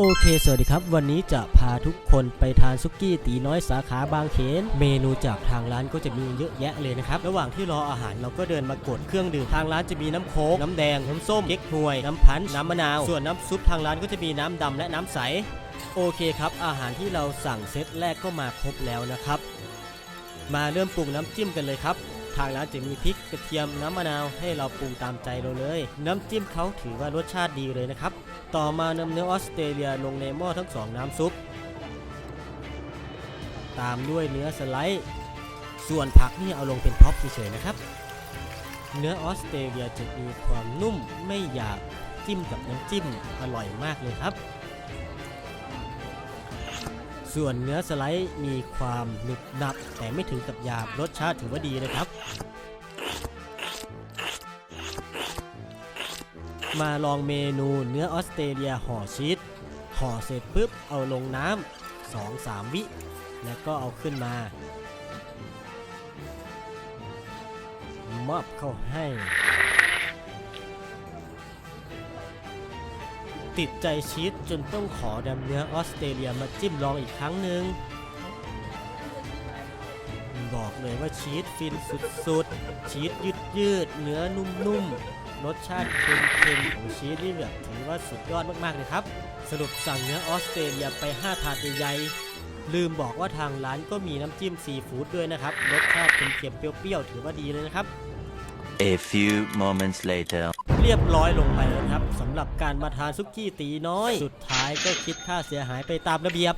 โอเค สวัสดีครับ วันนี้จะพาทุกคนไปทานซุกี้ตีน้อยสาขาบางเขน เมนูจากทางร้านก็จะมีเยอะแยะเลยนะครับ ระหว่างที่รออาหารเราก็เดินมากดเครื่องดื่ม ทางร้านจะมีน้ำโค้ก น้ำแดง น้ำส้ม เก๊กฮวย น้ำพันช์น้ำมะนาว ส่วนน้ำซุปทางร้านก็จะมีน้ำดำและน้ำใส โอเคครับ อาหารที่เราสั่งเซตแรกก็มาครบแล้วนะครับ มาเริ่มปรุงน้ำจิ้มกันเลยครับ ทางร้านจะมีพริกกระเทียมน้ำมะนาวให้เราปรุงตามใจเราเลย น้ำจิ้มเขาถือว่ารสชาติดีเลยนะครับ ต่อมานำเนื้อออสเตรเลียลงในหม้อทั้งสองน้ำซุป ตามด้วยเนื้อสไลด์ ส่วนผักนี่เอาลงเป็นท็อปเฉยๆนะครับ เนื้อออสเตรเลียจะมีความนุ่มไม่หยาบจิ้มกับน้ำจิ้มอร่อยมากเลยครับ ส่วนเนื้อสไลด์มีความหนึบหนับ แต่ไม่ถึงกับหยาบรสชาติถือว่าดีนะครับ มาลองเมนูเนื้อออสเตรเลียห่อชีสห่อเสร็จปุ๊บเอาลงน้ำสองสามวิ แล้วก็เอาขึ้นมามอบเข้าให้ ติดใจชีสจนต้องขอนำเนื้อออสเตรเลียมาจิ้มลองอีกครั้งหนึ่งบอกเลยว่าชีสฟินสุดๆ ชีสยืดยืดๆเนื้อนุ่มๆ รสชาติเค็มๆของชีสนี่แบบถือว่าสุดยอดมากๆเลยครับ สรุปสั่งเนื้อออสเตรเลียไป 5 ถาดใหญ่ๆลืมบอกว่าทางร้านก็มีน้ำจิ้มซีฟู้ดด้วยนะครับ รสชาติเค็มๆเปรี้ยวๆ ถือว่าดีเลยนะครับ A few moments later. เรียบร้อยลงไปแล้วนะครับสำหรับการมาทานซุกี้ตีน้อย สุดท้ายก็คิดค่าเสียหายไปตามระเบียบ